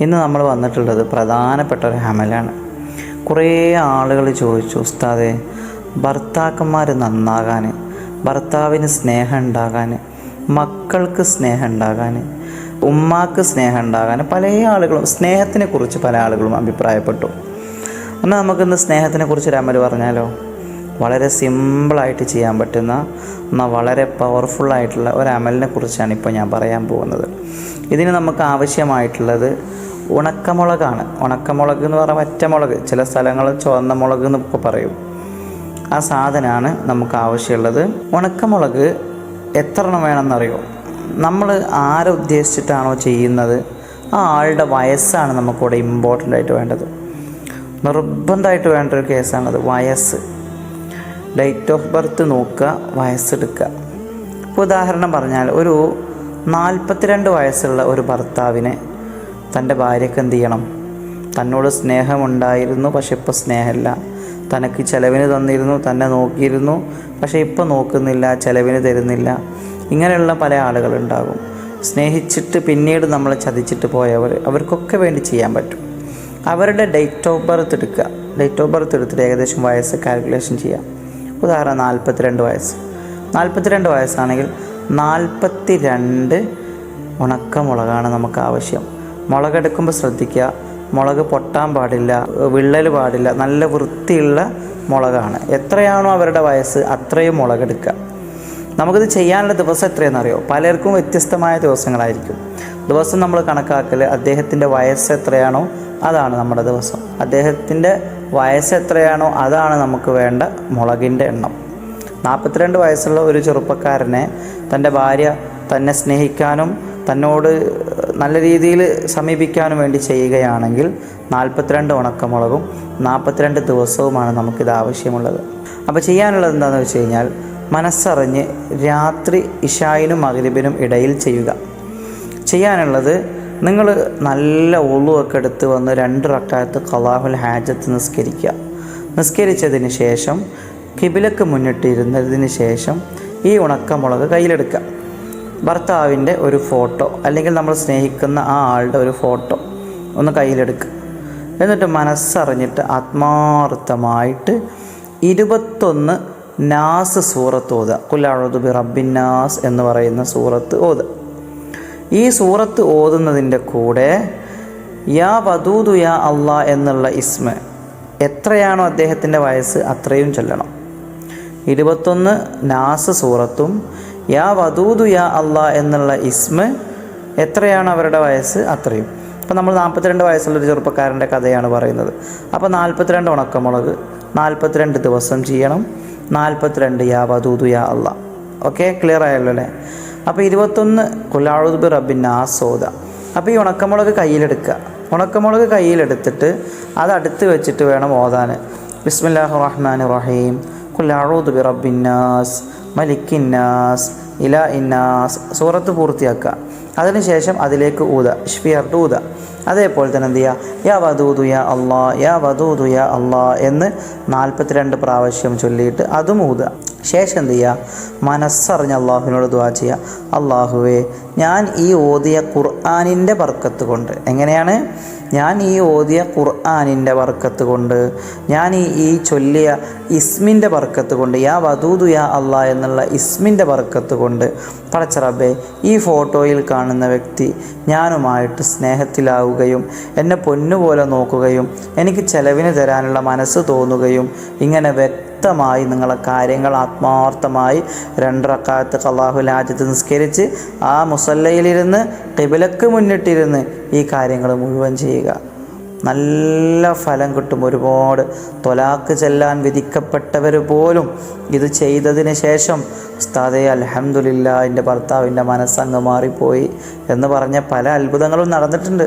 ഇന്ന് നമ്മൾ വന്നിട്ടുള്ളത് പ്രധാനപ്പെട്ട ഒരു ഹമലാണ്. കുറേ ആളുകൾ ചോദിച്ചു ഉസ്താദെ ഭർത്താക്കന്മാർ നന്നാകാൻ ഭർത്താവിന് സ്നേഹം ഉണ്ടാകാൻ മക്കൾക്ക് സ്നേഹം ഉണ്ടാകാൻ ഉമ്മാക്ക് സ്നേഹം ഉണ്ടാകാൻ പല ആളുകളും സ്നേഹത്തിനെ കുറിച്ച് പല ആളുകളും അഭിപ്രായപ്പെട്ടു. എന്നാൽ നമുക്കിന്ന് സ്നേഹത്തിനെ കുറിച്ച് ഒരു അമൽ പറഞ്ഞാലോ? വളരെ സിമ്പിളായിട്ട് ചെയ്യാൻ പറ്റുന്ന എന്നാൽ വളരെ പവർഫുള്ളായിട്ടുള്ള ഒരു അമലിനെ കുറിച്ചാണ് ഇപ്പോൾ ഞാൻ പറയാൻ പോകുന്നത്. ഇതിന് നമുക്ക് ആവശ്യമായിട്ടുള്ളത് ഉണക്കമുളകാണ്. ഉണക്കമുളക് എന്ന് പറഞ്ഞാൽ ഒറ്റമുളക് ചില സ്ഥലങ്ങളിൽ ചുവന്ന മുളക് എന്നൊക്കെ പറയും. ആ സാധനമാണ് നമുക്ക് ആവശ്യമുള്ളത്. ഉണക്കമുളക് എത്ര എണ്ണം വേണമെന്നറിയോ? നമ്മൾ ആരെ ഉദ്ദേശിച്ചിട്ടാണോ ചെയ്യുന്നത്? ആ ആളുടെ വയസ്സാണ് നമുക്കിവിടെ ഇമ്പോർട്ടന്റ് ആയിട്ട് വേണ്ടത്. നിർബന്ധമായിട്ട് വേണ്ട ഒരു കേസാണത് വയസ്സ്. ഡേറ്റ് ഓഫ് ബർത്ത് നോക്കുക വയസ്സെടുക്കുക. ഇപ്പോൾ ഉദാഹരണം പറഞ്ഞാൽ ഒരു നാൽപ്പത്തിരണ്ട് വയസ്സുള്ള ഒരു ഭർത്താവിനെ തന്റെ ഭാര്യയ്ക്ക് എന്ത് ചെയ്യണം? തന്നോട് സ്നേഹമുണ്ടായിരുന്നു പക്ഷെ ഇപ്പോൾ സ്നേഹമില്ല. തനക്ക് ചിലവിന് തന്നിരുന്നു തന്നെ നോക്കിയിരുന്നു പക്ഷേ ഇപ്പോൾ നോക്കുന്നില്ല ചിലവിന് തരുന്നില്ല. ഇങ്ങനെയുള്ള പല ആളുകളുണ്ടാകും സ്നേഹിച്ചിട്ട് പിന്നീട് നമ്മളെ ചതിച്ചിട്ട് പോയവർ അവർക്കൊക്കെ വേണ്ടി ചെയ്യാൻ പറ്റും. അവരുടെ ഡേറ്റ് ഓഫ് ബർത്ത് എടുക്കുക. ഡേറ്റ് ഓഫ് ബർത്ത് എടുത്തിട്ട് ഏകദേശം വയസ്സ് കാൽക്കുലേഷൻ ചെയ്യാം. ഉദാഹരണം നാൽപ്പത്തിരണ്ട് വയസ്സ്. നാൽപ്പത്തിരണ്ട് വയസ്സാണെങ്കിൽ നാൽപ്പത്തി രണ്ട് ഉണക്കമുളകാണ് നമുക്ക് ആവശ്യം. മുളകെടുക്കുമ്പോൾ ശ്രദ്ധിക്കുക. മുളക് പൊട്ടാൻ പാടില്ല വിള്ളൽ പാടില്ല നല്ല വൃത്തിയുള്ള മുളകാണ്. എത്രയാണോ അവരുടെ വയസ്സ് അത്രയും മുളകെടുക്കുക. നമുക്കിത് ചെയ്യാനുള്ള ദിവസം എത്രയെന്നറിയോ പലർക്കും വ്യത്യസ്തമായ ദിവസങ്ങളായിരിക്കും. ദിവസം നമ്മൾ കണക്കാക്കൽ അദ്ദേഹത്തിന്റെ വയസ്സ് എത്രയാണോ അതാണ് നമ്മുടെ ദിവസം. അദ്ദേഹത്തിന്റെ വയസ്സ് എത്രയാണോ അതാണ് നമുക്ക് വേണ്ട മുളകിന്റെ എണ്ണം. നാൽപ്പത്തിരണ്ട് വയസ്സുള്ള ഒരു ചെറുപ്പക്കാരനെ തന്റെ ഭാര്യ തന്നെ സ്നേഹിക്കാനും തന്നോട് നല്ല രീതിയിൽ സമീപിക്കാനും വേണ്ടി ചെയ്യുകയാണെങ്കിൽ നാൽപ്പത്തിരണ്ട് ഉണക്കമുളകും നാൽപ്പത്തിരണ്ട് ദിവസവുമാണ് നമുക്കിത് ആവശ്യമുള്ളത്. അപ്പോൾ ചെയ്യാനുള്ളത് എന്താണെന്ന് വെച്ച് കഴിഞ്ഞാൽ മനസ്സറിഞ്ഞ് രാത്രി ഇഷായിനും മകരിബിനും ഇടയിൽ ചെയ്യുക. ചെയ്യാനുള്ളത് നിങ്ങൾ നല്ല ഉളുവൊക്കെ എടുത്ത് വന്ന് രണ്ട് റക്കാലത്ത് കലാഹുൽ ഹാജത്ത് നിസ്കരിക്കുക. നിസ്കരിച്ചതിന് ശേഷം കിബിലക്ക് മുന്നിട്ടിരുന്നതിന് ശേഷം ഈ ഉണക്കമുളക് കയ്യിലെടുക്കുക. ഭർത്താവിന്റെ ഒരു ഫോട്ടോ അല്ലെങ്കിൽ നമ്മൾ സ്നേഹിക്കുന്ന ആ ആളുടെ ഒരു ഫോട്ടോ ഒന്ന് കയ്യിലെടുക്കുക എന്നിട്ട് മനസ്സറിഞ്ഞിട്ട് ആത്മാർത്ഥമായിട്ട് ഇരുപത്തൊന്ന് നാസ് സൂറത്ത് ഓതുക. കുല്ലാഴുദുബി റബ്ബിന്നാസ് എന്ന് പറയുന്ന സൂറത്ത് ഓതുക. ഈ സൂറത്ത് ഓതുന്നതിന്റെ കൂടെ യാ വധൂതു യാ അള്ളാ എന്നുള്ള ഇസ്മ എത്രയാണോ അദ്ദേഹത്തിന്റെ വയസ്സ് അത്രയും ചൊല്ലണം. ഇരുപത്തൊന്ന് നാസ് സൂറത്തും യാ വദൂദു യാ അള്ളാ എന്നുള്ള ഇസ്മ എത്രയാണ് അവരുടെ വയസ്സ്? അത്രയും. അപ്പോൾ നമ്മൾ നാൽപ്പത്തിരണ്ട് വയസ്സുള്ള ഒരു ചെറുപ്പക്കാരന്റെ കഥയാണ് പറയുന്നത്. അപ്പോൾ നാൽപ്പത്തിരണ്ട് ഉണക്കമുളക് നാൽപ്പത്തിരണ്ട് ദിവസം ചെയ്യണം നാൽപ്പത്തിരണ്ട് യാ വദൂദു യാ അള്ളാ ഓക്കെ? ക്ലിയർ ആയല്ലോ അല്ലേ? അപ്പോൾ ഇരുപത്തൊന്ന് കുലാഴുദുബി റബ്ബിൻ ആസോദ അപ്പോൾ ഈ ഉണക്കമുളക് കയ്യിലെടുക്കുക. ഉണക്കമുളക് കയ്യിലെടുത്തിട്ട് അത് അടുത്ത് വെച്ചിട്ട് വേണം ഓതാൻ. ബിസ്മില്ലാഹു റഹ്മാൻ റഹീം. കുലാഴുദുബി റബ്ബിന്നാസ് മലിക്കിന്നാസ് ഇല ഇന്നാസ്. സൂറത്ത് പൂർത്തിയാക്കുക. അതിനുശേഷം അതിലേക്ക് ഊത. ഷ്ഫിയർട്ട് ഊത. അതേപോലെ തന്നെ എന്ത് ചെയ്യുക? യാ വധൂതു യാ അള്ളാ യാ വധൂതു യാ അള്ളാ എന്ന് നാൽപ്പത്തിരണ്ട് പ്രാവശ്യം ചൊല്ലിയിട്ട് അതും ഊതുക. ശേഷം എന്ത് ചെയ്യുക? മനസ്സറിഞ്ഞ് അള്ളാഹുവിനോട് ദുവാ ചെയ്യുക. അള്ളാഹുവേ ഞാൻ ഈ ഓതിയ ഖുർആാനിന്റെ വർക്കത്ത് കൊണ്ട് എങ്ങനെയാണ്? ഞാൻ ഈ ഓതിയ ഖുർആാനിന്റെ വർക്കത്ത് കൊണ്ട് ഞാൻ ഈ ഈ ചൊല്ലിയ ഇസ്മിന്റെ വർക്കത്ത് കൊണ്ട് യാ വധൂതു യാ അള്ളാ എന്നുള്ള ഇസ്മിന്റെ വർക്കത്ത് കൊണ്ട് പടച്ചറബെ ഈ ഫോട്ടോയിൽ കാണുന്ന വ്യക്തി ഞാനുമായിട്ട് സ്നേഹത്തിലാവുകയും എന്നെ പൊന്നുപോലെ നോക്കുകയും എനിക്ക് ചെലവിന് തരാനുള്ള മനസ്സ് തോന്നുകയും ഇങ്ങനെ വ്യക്തമായി നിങ്ങളെ കാര്യങ്ങൾ ആത്മാർത്ഥമായി രണ്ടറക്കാലത്ത് കള്ളാഹു രാജ്യത്ത് നിസ്കരിച്ച് ആ മുസല്ലയിലിരുന്ന് കിബിലക്ക് മുന്നിട്ടിരുന്ന് ഈ കാര്യങ്ങൾ മുഴുവൻ ചെയ്യുക. നല്ല ഫലം കിട്ടും. ഒരുപാട് തൊലാക്ക് ചെല്ലാൻ വിധിക്കപ്പെട്ടവർ പോലും ഇത് ചെയ്തതിന് ശേഷം ഉസ്താദെ അലഹമുല്ല എന്റെ ഭർത്താവിന്റെ മനസ്സങ്ങ് മാറിപ്പോയി എന്ന് പറഞ്ഞ പല അത്ഭുതങ്ങളും നടന്നിട്ടുണ്ട്.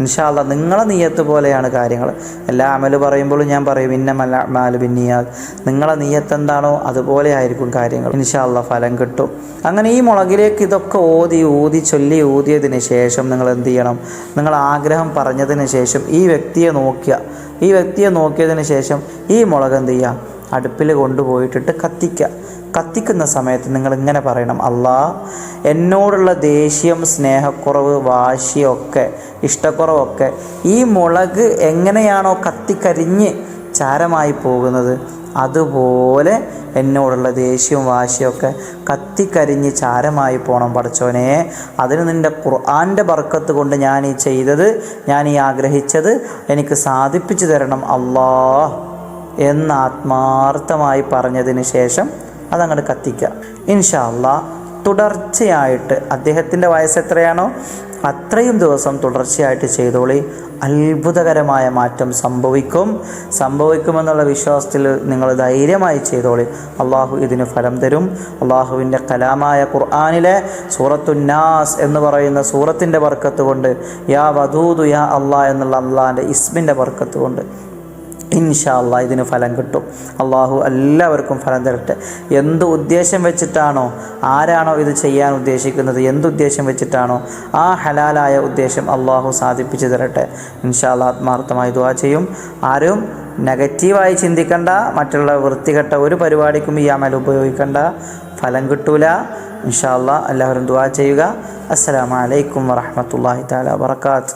ഇൻഷാല്ല നിങ്ങളെ നീയത്ത് പോലെയാണ് കാര്യങ്ങൾ. എല്ലാ അമൽ പറയുമ്പോഴും ഞാൻ പറയും ഇന്ന മല മാൽ പിന്നിയാൽ നിങ്ങളെ നീയത്ത് എന്താണോ അതുപോലെ ആയിരിക്കും കാര്യങ്ങൾ. ഇൻഷാല്ല ഫലം കിട്ടും. അങ്ങനെ ഈ മുളകിലേക്ക് ഇതൊക്കെ ഓതി ഊതി ചൊല്ലി ഊതിയതിന് ശേഷം നിങ്ങൾ എന്ത് ചെയ്യണം? നിങ്ങൾ ആഗ്രഹം പറഞ്ഞതിന് ശേഷം ഈ വ്യക്തിയെ നോക്കുക. ഈ വ്യക്തിയെ നോക്കിയതിന് ശേഷം ഈ മുളക് എന്ത് ചെയ്യുക? അടുപ്പിൽ കൊണ്ടുപോയിട്ടിട്ട് കത്തിക്കുക. കത്തിക്കുന്ന സമയത്ത് നിങ്ങൾ ഇങ്ങനെ പറയണം അല്ലാ എന്നോടുള്ള ദേഷ്യം സ്നേഹക്കുറവ് വാശിയൊക്കെ ഇഷ്ടക്കുറവൊക്കെ ഈ മുളക് എങ്ങനെയാണോ കത്തിക്കരിഞ്ഞ് ചാരമായി പോകുന്നത് അതുപോലെ എന്നോടുള്ള ദേഷ്യവും വാശിയൊക്കെ കത്തിക്കരിഞ്ഞ് ചാരമായി പോകണം പഠിച്ചോനെ അതിന് നിന്റെ ഖുർആന്റെ ബർക്കത്ത് കൊണ്ട് ഞാൻ ഈ ചെയ്തത് ഞാൻ ഈ ആഗ്രഹിച്ചത് എനിക്ക് സാധിപ്പിച്ചു തരണം അള്ളാഹ് എന്ന് ആത്മാർത്ഥമായി പറഞ്ഞതിന് ശേഷം അതങ്ങോട്ട് കത്തിക്കുക ഇൻഷാല്ല തുടർച്ചയായിട്ട് അദ്ദേഹത്തിന്റെ വയസ്സ് എത്രയാണോ അത്രയും ദിവസം തുടർച്ചയായിട്ട് ചെയ്തോളി. അത്ഭുതകരമായ മാറ്റം സംഭവിക്കും. സംഭവിക്കുമെന്നുള്ള വിശ്വാസത്തിൽ നിങ്ങൾ ധൈര്യമായി ചെയ്തോളി. അള്ളാഹു ഇതിന് ഫലം തരും. അള്ളാഹുവിന്റെ കലാമായ ഖുർആാനിലെ സൂറത്തുന്നാസ് എന്ന് പറയുന്ന സൂറത്തിന്റെ വർക്കത്ത് കൊണ്ട് യാ വധൂതു യാ അള്ളാഹ് എന്നുള്ള അള്ളാഹിന്റെ ഇസ്മിന്റെ വർക്കത്ത് കൊണ്ട് ഇൻഷാ അല്ലാ ഇതിന് ഫലം കിട്ടും. അള്ളാഹു എല്ലാവർക്കും ഫലം തരട്ടെ. എന്ത് ഉദ്ദേശം വെച്ചിട്ടാണോ ആരാണോ ഇത് ചെയ്യാൻ ഉദ്ദേശിക്കുന്നത് എന്ത് ഉദ്ദേശം വെച്ചിട്ടാണോ ആ ഹലാലായ ഉദ്ദേശം അള്ളാഹു സാധിപ്പിച്ചു തരട്ടെ. ഇൻഷാല്ല ആത്മാർത്ഥമായി ദുവാ ചെയ്യും. ആരും നെഗറ്റീവായി ചിന്തിക്കണ്ട. മറ്റുള്ള വൃത്തികെട്ട ഒരു പരിപാടിക്കും ഈ അമൽ ഉപയോഗിക്കണ്ട. ഫലം കിട്ടൂല. ഇൻഷാല്ല എല്ലാവരും ദുവാ ചെയ്യുക. അസ്സലാമലൈക്കും വറഹമത്തല്ലാഹി താല വാത്തു